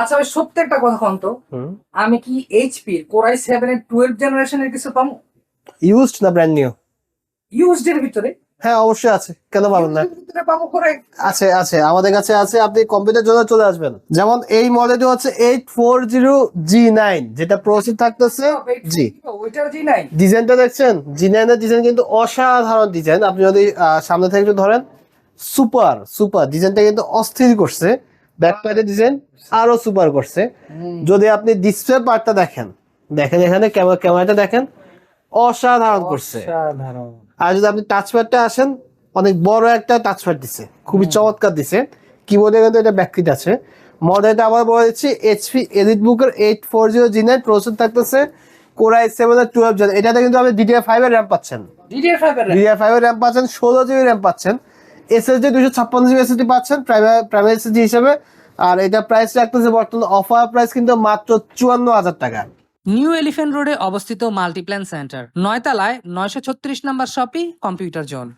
আচ্ছা ভাই সত্যি একটা কথা কন তো। আমি কি এইচপি কোরাই সেভেন এর টুয়েলভ জেনারেশনের কিছু পাবো? ইউজড না ব্র্যান্ড নিউ ইউজড এর ভিতরে? হ্যাঁ অবশ্যই আছে। কেন পাবেন না? ভিতরে পাবো কোরাই আছে আছে। আমাদের কাছে আছে আপনি কম্পিউটার জন্য চলে আসবেন। যেমন এই মডেলটি হচ্ছে eight four zero G nine যেটা প্রসেসর থাকতেছে জি ডিজাইনটা দেখছেন? জি নাইনের ডিজাইন কিন্তু অসাধারণ ডিজাইন আপনি যদি সামনে থেকে একটু ধরেন সুপার সুপার ডিজাইনটা কিন্তু অস্থির করছে। ব্যাক প্যাডের ডিজাইন আরও সুপার করছে। যদি আপনি ডিসপ্লে পার্টটা দেখেন দেখেন এখানে ক্যামেরাটা দেখেন অসাধারণ করছে। আর যদি আপনি টাচপ্যাডটা আসেন অনেক বড় একটা টাচপ্যাড দিছে খুবই চমৎকার দিছে। কিবোর্ডে কিন্তু এটা ব্যাকলিট আছে। মডেলটা আবার বলে দিচ্ছি এইচপি এলিট বুকের eight four zero G nine processor থাকতেছে core i seven twelve gen এটাতে কিন্তু আপনি ডিডিআর ফাইভ এর র্যাম পাচ্ছেন। ডিডিআর ফাইভ এর র্যাম পাচ্ছেন ষোলো জিবি র্যাম পাচ্ছেন। এসএসডি দুশো ছাপ্পান্ন জিবি এসএসডি পাচ্ছেন প্রাইভেট এসএসডি হিসেবে। আর এটা প্রাইস রাখতেছে বর্তমানে অফার প্রাইস কিন্তু মাত্র চুয়ান্ন হাজার টাকা। নিউ এলিফেন্ট রোডে অবস্থিত মাল্টিপ্ল্যান সেন্টার নয়তলায় নয়শো ছত্রিশ নম্বর শপি কম্পিউটার জোন